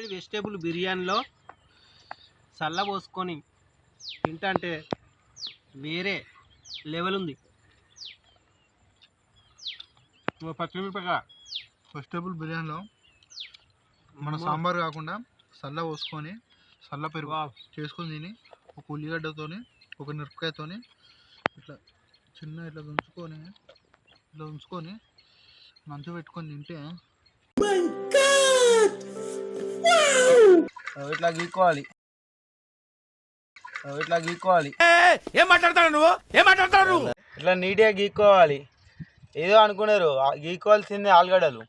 వేడి వెజిటేబుల్ బిర్యానీలో చల్ల పోసుకొని తింటంటే వేరే లెవెల్ ఉంది పచ్చిమిరపకాయ వెజిటేబుల్ బిర్యానీలో మన సాంబార్ కాకుండా సల్ల పోసుకొని సల్ల పెరుగు. చేసుకొని తిని ఒక ఉల్లిగడ్డతోని ఒక మిరపకాయతోని ఇట్లా చిన్న ఇట్లా ఉంచుకొని ఇట్లా ఉంచుకొని మంచు పెట్టుకొని తింటే ఇట్లా గీక్కోవాలి. ఇట్లా గీక్కోవాలి. ఏం మాట్లాడతాడు నువ్వు? ఏం మాట్లాడతాడు నువ్వు? ఇట్లా నీట్గా గీక్కోవాలి. ఏదో అనుకున్నారు గీక్కోవాల్సిందే ఆలుగడ్డలు.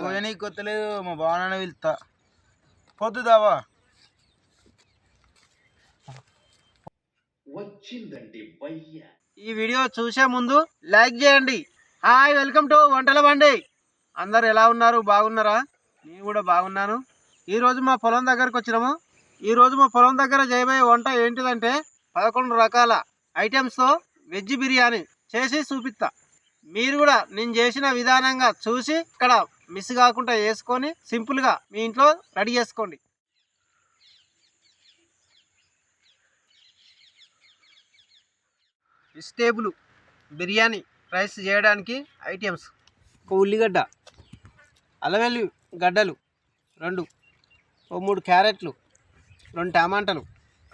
కోయనీ కొత్తలేదు మా బావనాన్న వెళ్తా పొద్దుదావా ఈ వీడియో చూసే ముందు లైక్ చేయండి. హాయ్ వెల్కమ్ టు వంటల బండి. అందరు ఎలా ఉన్నారు? బాగున్నారా? నేను కూడా బాగున్నాను. ఈరోజు మా పొలం దగ్గరకు వచ్చినాము. ఈరోజు మా పొలం దగ్గర చేయబోయే వంట ఏంటిదంటే పదకొండు రకాల ఐటమ్స్తో వెజ్ బిర్యానీ చేసి చూపిస్తా మీరు కూడా నేను చేసిన విధానంగా చూసి ఇక్కడ మిస్ కాకుండా వేసుకొని సింపుల్గా మీ ఇంట్లో రెడీ చేసుకోండి. వెజిటేబుల్ బిర్యానీ రైస్ చేయడానికి ఐటమ్స్. ఒక ఉల్లిగడ్డ అలవెల్లి గడ్డలు రెండు ఓ మూడు క్యారెట్లు రెండు టమాటాలు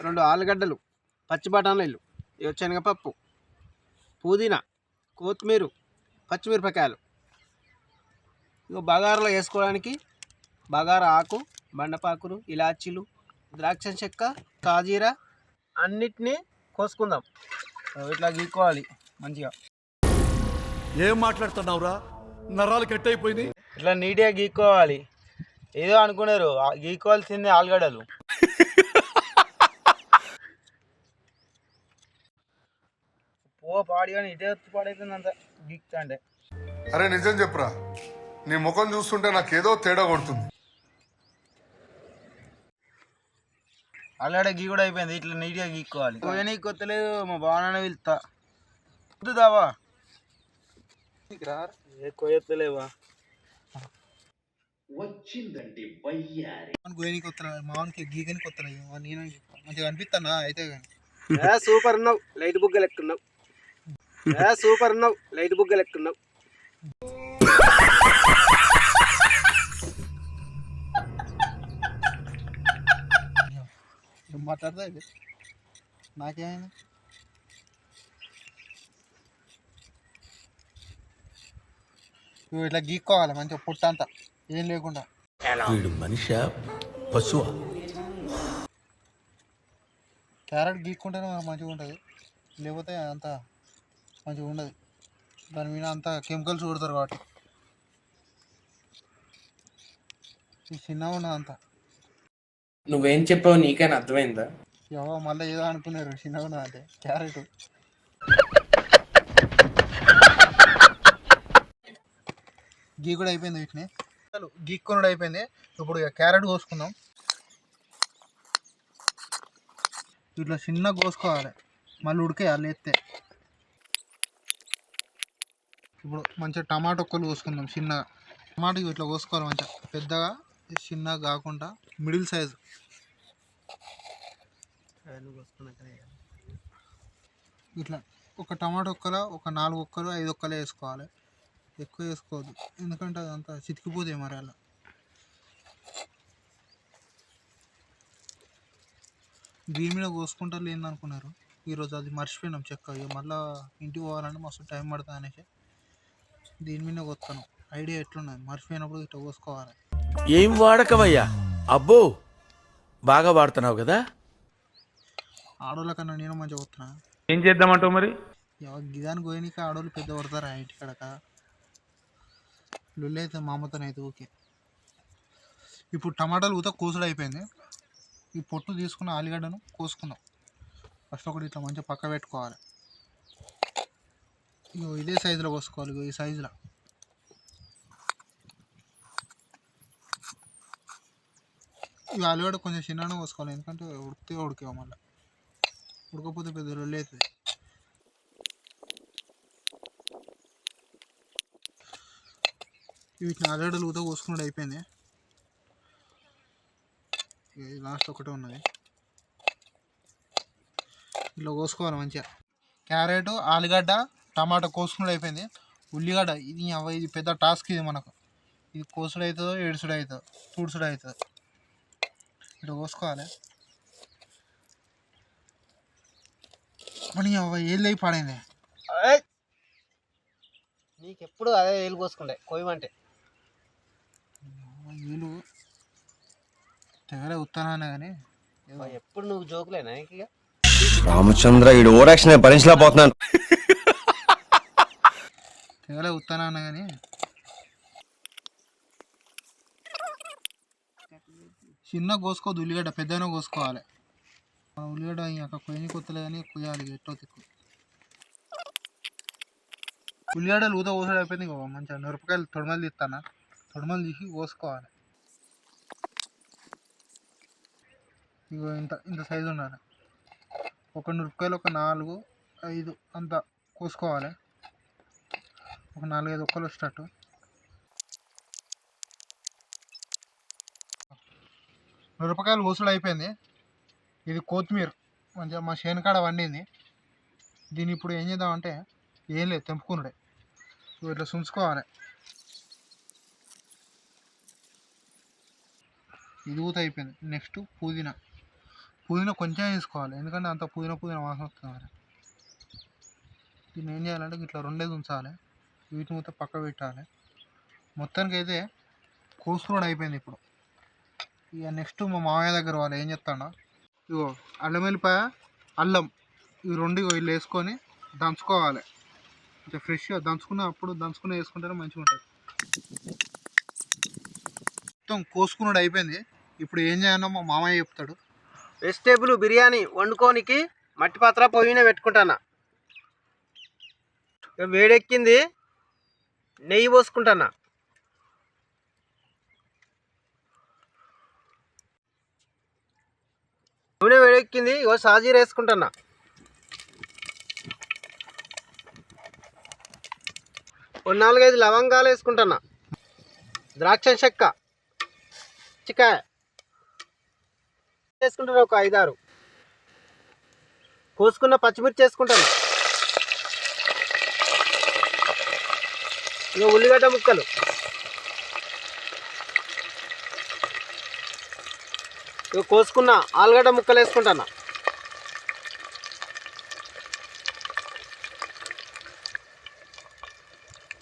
రెండు ఆలుగడ్డలు పచ్చి బఠానీలు శనగపప్పు పుదీనా కొత్తిమీర పచ్చిమిరపకాయలు. ఇక బగారలో వేసుకోవడానికి బగారా ఆకు బండపాకులు ఇలాచీలు ద్రాక్ష చెక్క కాజీరా అన్నిటినీ కోసుకుందాం. ఇట్లా గీక్కోవాలి మంచిగా. ఏం మాట్లాడుతున్నావురా? నరాలు కట్ అయిపోయింది ఇట్లా నీట్గా గీక్కోవాలి. ఏదో అనుకున్నారు ఆ గీక్కోవాల్సిందే ఆలుగడ్డలు. పో పాడి కానీ ఇటే వచ్చి పాడైతుంది అంత గీక్తా అంటే అరే నిజం చెప్పురా. నీ ముఖం చూస్తుంటే నాకేదో తేడా కొడుతుంది. ఆలుగడ్డ గీ కూడా అయిపోయింది ఇట్లా నీట్గా గీక్కోవాలి. పోయనీ కొత్తలేదు మా బావనాన్న వెళ్తా వద్దుదావా ఏ కొయ్యొత్తలేవా గోయని కొత్త మామూలుకి గీగని కొత్త నేను మంచిగా అనిపిస్తానా అయితే కానీ. ఏ సూపర్ ఉన్నావు. లైట్ బుగ్గ లెక్కున్నావు. ఏ సూపర్ ఉన్నావు. లైట్ బుగ్గ లెక్కున్నావు. ఏం మాట్లాడతా ఇది? నాకేమైంది? నువ్వు ఇట్లా గీక్కోవాలి మంచిగా పుట్ట అంతా ఏం లేకుండా. వీడు మనిషి? పశువా? క్యారెట్ గీక్కుంటేనే మనకు మంచిగా ఉంటుంది. లేకపోతే అంత మంచిగా ఉండదు. దాని మీద అంత కెమికల్స్ కొడతారు కాబట్టి. చిన్నగా ఉన్నది అంతా. నువ్వేం చెప్పావు నీకైనా అర్థమైందా? ఎవో మళ్ళీ ఏదో అనుకున్నారు చిన్నగా ఉన్నది అంటే. క్యారెట్. గీ కూడా అయిపోయింది వీటిని. అసలు గీక్కొనుడు అయిపోయింది. ఇప్పుడు ఇక క్యారెట్ కోసుకుందాం. ఇట్లా చిన్న కోసుకోవాలి. మళ్ళీ ఉడికేయాలి ఎత్తే. ఇప్పుడు మంచిగా టమాటో ఒక్కలు కోసుకుందాం చిన్నగా. టమాటో ఇట్లా కోసుకోవాలి మంచిగా. పెద్దగా చిన్నగా కాకుండా మిడిల్ సైజు. ఇట్లా ఒక టమాటో ఒక్కల ఒక నాలుగు ఒక్కలు ఐదు ఒక్కలు వేసుకోవాలి. ఎక్కువ వేసుకోవద్దు ఎందుకంటే అదంతా చితికిపోతాయి మరి అలా. దీని మీద కోసుకుంటారు లేదనుకున్నారు ఈరోజు అది మర్చిపోయినాం చెక్క. ఇక మళ్ళీ ఇంటికి పోవాలంటే మస్తు టైం పడుతుంది అనేసి. దీని మీద కొత్తాను. ఐడియా ఎట్లున్నది? మర్చిపోయినప్పుడు ఇట్లా కోసుకోవాలి. ఏం వాడకమయ్యా? అబ్బో! బాగా వాడుతున్నావు కదా? ఆడోళ్ళ కన్నా నేను మంచిగా కొత్తున్నా. ఏం చేద్దామంటావు మరి? గిదాని గోయనికి ఆడోళ్ళు పెద్ద పడతారా ఇంటి కడక? లుల్లి అయితే మా అమ్మతోనైతే ఓకే. ఇప్పుడు టమాటాలు ఊత కోసుడు అయిపోయింది. ఈ పొట్టు తీసుకున్న ఆలుగడ్డను కోసుకుందాం. ఫస్ట్ ఒకటి ఇట్లా మంచిగా పక్క పెట్టుకోవాలి. ఇగో ఇదే సైజులో కోసుకోవాలి ఇగో ఈ సైజులో. ఈ ఆలుగడ్డ కొంచెం చిన్నగా కోసుకోవాలి. ఎందుకంటే ఉడికితే ఉడికేవా మళ్ళీ. ఉడకపోతే పెద్ద రొల్లి అవుతుంది. వీటిని ఆల్రెడీ లూత కోసుకున్నాడు అయిపోయింది. లాస్ట్ ఒకటే ఉన్నది. ఇట్లా కోసుకోవాలి మంచిగా. క్యారెట్ ఆలుగడ్డ టమాటా కోసుకున్నాడు అయిపోయింది. ఉల్లిగడ్డ ఇది అవ్వ ఇది పెద్ద టాస్క్ ఇది మనకు. ఇది కోసుడు అవుతుందో ఏడుసుడు అవుతుందో తుడుసుడు అవుతుందో ఇట్లా కోసుకోవాలి మన అవ్వ ఏళ్ళు అయి పాడైంది. నీకెప్పుడు అదే ఏళ్ళు కోసుకుండే కోయమంటే ఏళ్ళు తెగలే ఉత్తానా కానీ ఎప్పుడు నువ్వు జోకులేనా నీకు ఇక రామచంద్ర ఈ ఓరాక్షన్ భరించలేకపోతున్నాను తెగలే ఉత్తానా కానీ చిన్న కోసుకోవద్దు ఉల్లిగడ్డ పెద్దనే కోసుకోవాలి. ఆ ఉల్లిగడ్డ ఇంకా కొయ్యని కొత్తలే కానీ కొయ్యాలి ఎట్టో తిక్కు. ఉల్లిగడ్డలు ఊత కోసడం అయిపోయింది ఇంకో మంచిగా మిరపకాయలు తొడమలు తీస్తాను తొడమలు తీసి కోసుకోవాలి ఇగో ఇంత ఇంత సైజు ఉండాలి. ఒక మిరపకాయలు ఒక నాలుగు ఐదు అంత కోసుకోవాలి. ఒక నాలుగైదు ఒక్కలు వచ్చేటట్టు. మిరపకాయలు కోసుడు అయిపోయింది. ఇది కొత్తిమీర. మంచిగా మా శేనకాడ వండింది. దీన్ని ఇప్పుడు ఏం చేద్దామంటే ఏం లేదు తెంపుకున్నాడే ఇగో ఇట్లా సుంచుకోవాలి ఇది ఊత అయిపోయింది నెక్స్ట్ పుదీనా. పుదీనా కొంచెం వేసుకోవాలి ఎందుకంటే అంత పుదీనా పుదీనా వాసన వస్తుంది మరి. దీన్ని ఏం చేయాలంటే ఇట్లా రెండేది ఉంచాలి. వీటిని మొత్తం పక్క పెట్టాలి. మొత్తానికి అయితే కోసుకున్నాడు అయిపోయింది ఇప్పుడు. ఇక నెక్స్ట్ మా మామయ్య దగ్గర వాళ్ళు ఏం చెప్తాడా ఇగో అల్లం వెల్లిపాయ అల్లం ఇవి రెండు వీళ్ళు వేసుకొని దంచుకోవాలి. కొంచెం ఫ్రెష్గా దంచుకున్న అప్పుడు దంచుకుని వేసుకుంటేనే మంచిగా ఉంటుంది మొత్తం కోసుకున్నాడు అయిపోయింది. ఇప్పుడు ఏం చేయాలో మా మామయ్య చెప్తాడు. వెజిటేబుల్ బిర్యానీ వండుకోనికి మట్టి పాత్ర పొయ్యి పెట్టుకుంటానా? వేడెక్కింది నెయ్యి పోసుకుంటానా? నూనె వేడెక్కింది ఇగో సాజీర వేసుకుంటానా? ఓ నాలుగైదు లవంగాలు వేసుకుంటానా? ద్రాక్ష చెక్క చికాయ వేసుకుంటాను ఒక ఐదారు. కోసుకున్న పచ్చిమిర్చి వేసుకుంటాను ఇక ఉల్లిగడ్డ ముక్కలు. ఇక కోసుకున్న ఆలుగడ్డ ముక్కలు వేసుకుంటాను.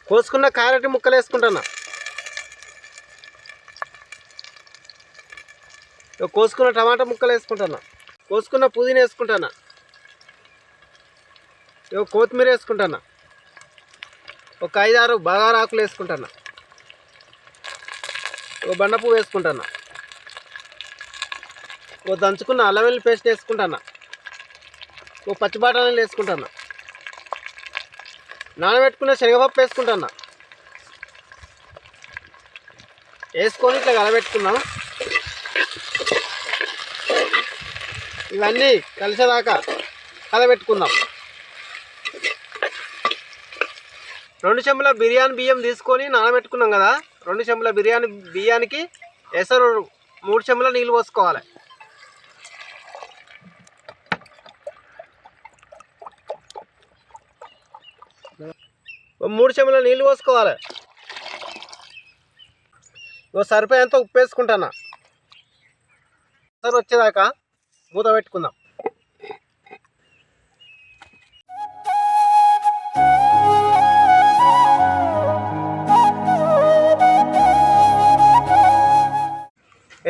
కోసుకున్న క్యారెట్ ముక్కలు వేసుకుంటాను. కోసుకున్న టమాటా ముక్కలు వేసుకుంటాను? కోసుకున్న పుదీనా వేసుకుంటాను? ఇక కొత్తిమీర వేసుకుంటాను? ఒక ఐదారు బగారా ఆకులు వేసుకుంటాను? ఒక బండ పువ్వు వేసుకుంటాను? ఒక దంచుకున్న అల్లం వెల్లుల్లి పేస్ట్ వేసుకుంటాను? ఒక పచ్చి బఠానీలు వేసుకుంటాను? నానబెట్టుకున్న శనగపప్పు వేసుకుంటాను? వేసుకొని ఇట్లా కలబెట్టుకున్నాం ఇవన్నీ కలిసేదాకా కలబెట్టుకుందాం. రెండు చెంబుల బిర్యానీ బియ్యం తీసుకొని నానబెట్టుకున్నాం కదా రెండు చెంబుల బిర్యానీ బియ్యానికి ఎసరు మూడు చెంబుల నీళ్ళు పోసుకోవాలి. మూడు చెంబుల నీళ్ళు పోసుకోవాలి. సరిపోయేంత ఉప్పు వేసుకుంటానా? ఎసరు వచ్చేదాకా మూత పెట్టుకుందాం.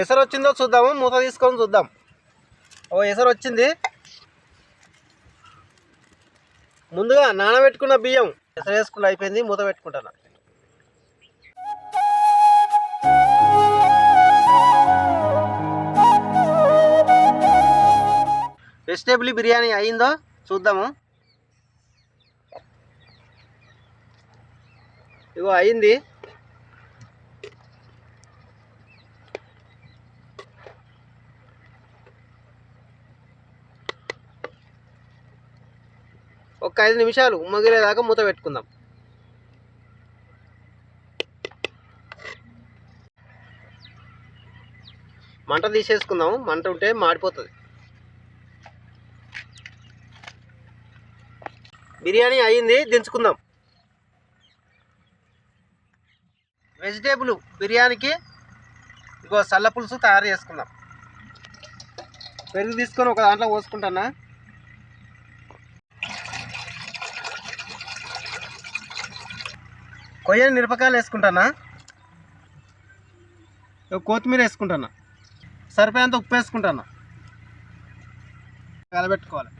ఎసరు వచ్చిందో చూద్దాము మూత తీసుకొని చూద్దాం. ఓ ఎసరు వచ్చింది. ముందుగా నానబెట్టుకున్న బియ్యం. ఎసరు వేసుకుని అయిపోయింది మూత పెట్టుకుంటాను. వెజిటేబుల్ బిర్యానీ అయిందో చూద్దాము. ఇగో అయింది. ఒక ఐదు నిమిషాలు ఉమ్మగిలేదాకా మూత పెట్టుకుందాం. మంట తీసేసుకుందాము. మంట ఉంటే మాడిపోతుంది. బిర్యానీ అయింది దించుకుందాం. వెజిటేబుల్ బిర్యానీకి ఇగో సల్ల పులుసు తయారు చేసుకుందాం. పెరుగు తీసుకొని ఒక దాంట్లో పోసుకుంటానా? కొయ్యని మిరపకాయలు వేసుకుంటానా? కొత్తిమీర వేసుకుంటానా? సరిపోయేంత ఉప్పు వేసుకుంటానా? కలబెట్టుకోవాలి.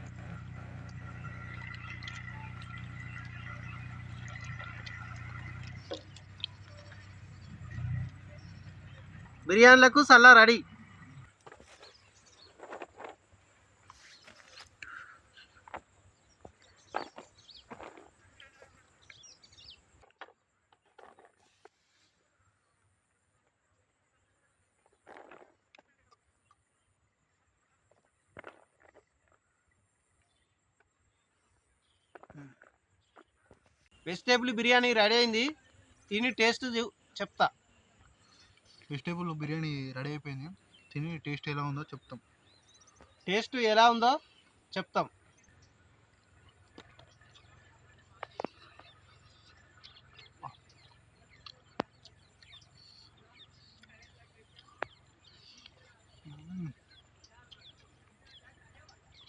బిర్యానీలకు సల్లా రెడీ. వెజిటేబుల్ బిర్యానీ రెడీ అయింది. తిని టేస్ట్ చెప్తా. వెజిటేబుల్ బిర్యానీ రెడీ అయిపోయింది. తిని టేస్ట్ ఎలా ఉందో చెప్తాం. టేస్ట్ ఎలా ఉందో చెప్తాం.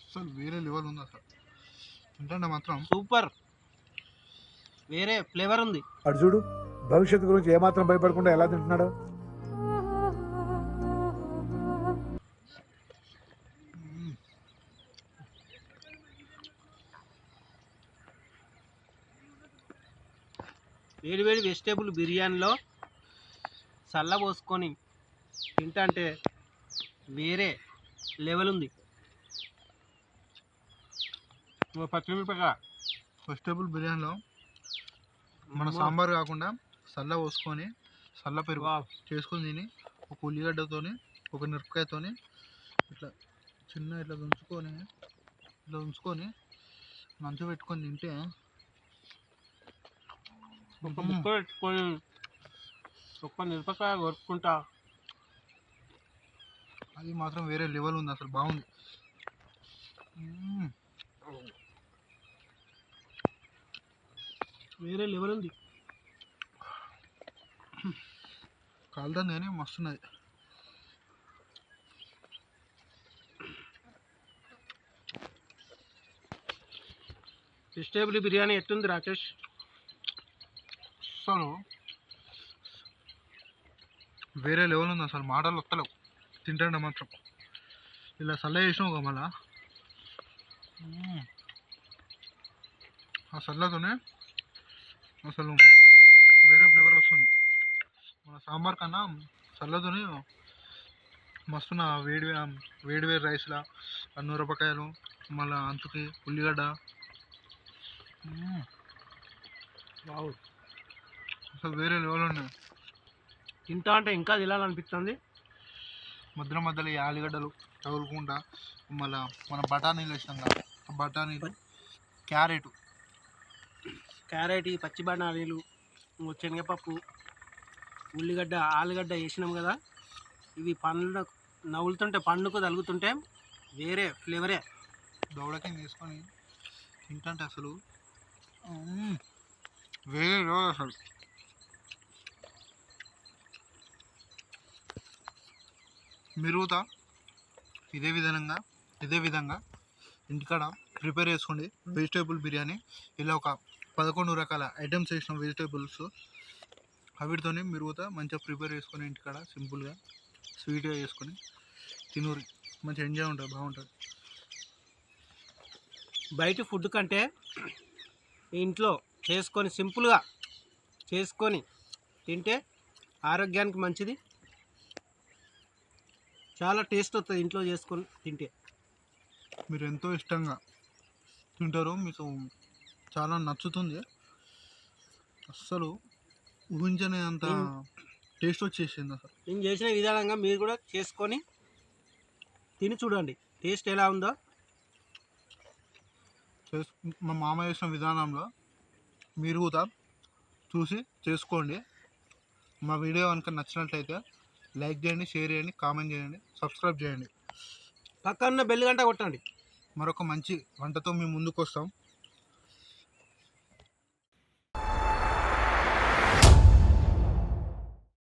అసలు వేరే లెవెల్ ఉంది అసలు తింటే మాత్రం సూపర్. వేరే ఫ్లేవర్ ఉంది. అటు చూడు భవిష్యత్తు గురించి ఏమాత్రం భయపడకుండా ఎలా తింటున్నాడు. వేడి వేడి వెజిటేబుల్ బిర్యానీలో చల్ల పోసుకొని తింటా వేరే లెవెల్ ఉంది పచ్చిమిరపకాయ వెజిటేబుల్ బిర్యానీలో మన సాంబార్ కాకుండా సల్ల పోసుకొని సల్ల పెరుగు. చేసుకొని తిని ఒక ఉల్లిగడ్డతోని ఒక మిరపకాయతోని ఇట్లా చిన్న ఇట్లా ఉంచుకొని ఇట్లా ఉంచుకొని మంచు పెట్టుకొని తింటే ఒక ముక్క పెట్టుకొని ఒక్క మిరపకాయ కొరుక్కుంటా అది మాత్రం వేరే లెవెల్ ఉంది అసలు బాగుంది. వేరే లెవెల్ ఉంది. కాలుతుంది కానీ మస్తున్నది. వెజిటేబుల్ బిర్యానీ ఎట్టుంది రాకేష్ అసలు వేరే లెవెల్ ఉంది అసలు మాటలు వస్తలేవు. తింటాండే మాత్రం. ఇలా సల్ల చేసినావు ఒక మళ్ళా? ఆ సల్లతోనే అసలు వేరే ఫ్లేవర్ వస్తుంది మన సాంబార్ కన్నా చల్లతోనే మస్తున్న వేడి వేడి వేడి రైస్లా అన్నూరపకాయలు మళ్ళీ అంచుకి ఉల్లిగడ్డ. మ్మ్. అసలు వేరే లెవెల్ ఉన్నాయి. తింటా అంటే ఇంకా తినాలనిపిస్తుంది. మధ్యలో మధ్యలో ఈ ఆలుగడ్డలు తగులుకుంటా మళ్ళీ మన బఠానీలు వేసినాం కదా బఠానీలు క్యారెట్. క్యారెట్ పచ్చి బఠానీలు శనగపప్పు ఉల్లిగడ్డ ఆలుగడ్డ వేసినాం కదా ఇవి పండ్లు నవ్వులుతుంటే పండుకు తలుగుతుంటే వేరే ఫ్లేవరే. దౌడకి తీసుకొని తింటుంటే అసలు. వేరే లెవెల్ అసలు. మిరుగుతా. ఇదే విధంగా ఇదే విధంగా ఇంటికాడ ప్రిపేర్ చేసుకోండి వెజిటేబుల్ బిర్యానీ. ఇలా ఒక పదకొండు రకాల ఐటమ్స్ వేసిన వెజిటేబుల్స్. అవిటితోనే మిరుగుతా మంచిగా ప్రిపేర్ చేసుకొని ఇంటికాడ సింపుల్గా స్వీట్గా చేసుకొని తినూరి. మంచిగా ఎంజాయ్ ఉంటుంది బాగుంటుంది. బయట ఫుడ్ కంటే ఇంట్లో చేసుకొని సింపుల్గా చేసుకొని తింటే ఆరోగ్యానికి మంచిది. చాలా టేస్ట్ వస్తుంది ఇంట్లో చేసుకొని తింటే. మీరు ఎంతో ఇష్టంగా తింటారు మీకు చాలా నచ్చుతుంది. అస్సలు ఊహించని అంత టేస్ట్ వచ్చేసింది అసలు. నేను చేసిన విధానంగా మీరు కూడా చేసుకొని తిని చూడండి. టేస్ట్ ఎలా ఉందో. మా మామ చేసిన విధానంలో మీరు కూడా చూసి చేసుకోండి. మా వీడియో కనుక నచ్చినట్లయితే లైక్ చేయండి షేర్ చేయండి కామెంట్ చేయండి సబ్స్క్రైబ్ చేయండి. పక్కన బెల్ గంట కొట్టండి. మరొక మంచి వంటతో మేము ముందుకు వస్తాం